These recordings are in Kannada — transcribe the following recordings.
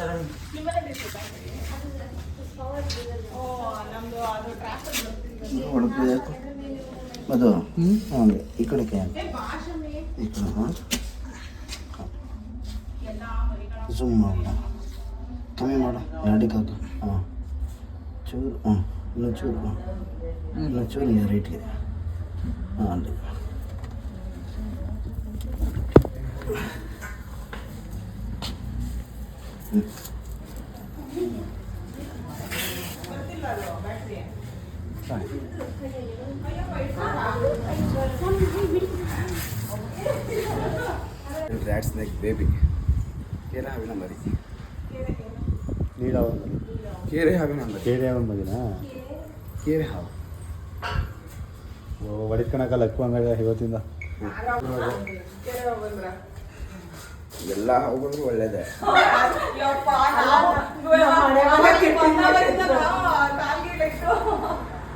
ಸೆವೆನ್. ಹೊಡಬೇಕು ಅದು ಹ್ಞೂ ಈ ಕಡೆಗೆ ಈ ಕಡೆ ಹಾಂ. ಝೂಮ್ ಮಾಡೋಣ ಕಮ್ಮಿ ಮಾಡು. ಎರಡಕ್ಕೆ ಹಾಕು ಹಾಂ. ಚೂರು ಹಾಂ. ಇನ್ನೂ ಚೂರು ಹಾಂ. ಇನ್ನೂ ಚೂರು ಇದೆ ರೈಟ್ಗೆ ಹಾಂ ಅಲ್ಲಿ ರ್ಯಾಟ್ ಸ್ನೇಕ್ ಬೇಬಿ ಕೇರೆ ಹಾವಿನ ಮರಿ ನೀಡಾವ ಕೇರೆ ಹಾವಿನ ಮರಿ ಕೇರೆ ಹಾವಿನ ಮಗಿನ ಕೇರೆ ಹಾವು ಹಂಗಾಗ ಇವತ್ತಿಂದ. ಎಲ್ಲ ಹೋಗೋದು ಒಳ್ಳೇದೇ.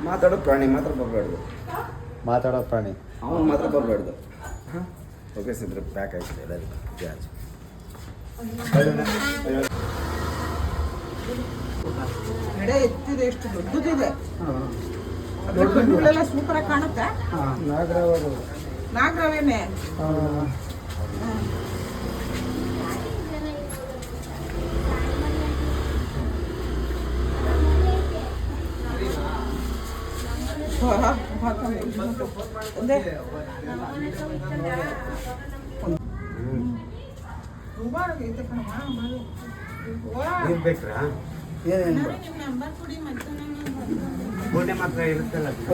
ಮಾತಾಡೋ ಪ್ರಾಣಿ ಮಾತ್ರ ಬರಬಾರ್ದು. ಮಾತಾಡೋ ಪ್ರಾಣಿ. ಅವನು ಮಾತ್ರ ಬರಬಾರ್ದು. ಹಾಂ? ಓಕೆ ಸಿದ್ರೆ ಪ್ಯಾಕ್ ಆಯ್ತು. ಎಲ್ಲರಿಗೂ ಜಾಜ್ ಎಡೆ ಎತ್ತಿದೆ ಎಷ್ಟು ದೊಡ್ಡದಿದೆ. ಕಣ್ಣುಗಳೆಲ್ಲ ಕಾಣುತ್ತೆ. ನಾಗರವೇನೆ?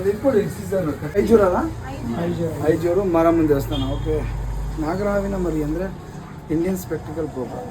ಇಟ್ಕೊಡಿ ಸೀಸನ್ ಐಜೂರಲ್ಲ ಐಜೂರು ಮಾರಮ್ಮನ ದೇವಸ್ಥಾನ ಓಕೆ ನಾಗರಾವಿನ ಮರಿ ಅಂದರೆ ಇಂಡಿಯನ್ ಸ್ಪೆಕ್ಟಿಕಲ್ ಪ್ರೋಗ್ರಾಮ್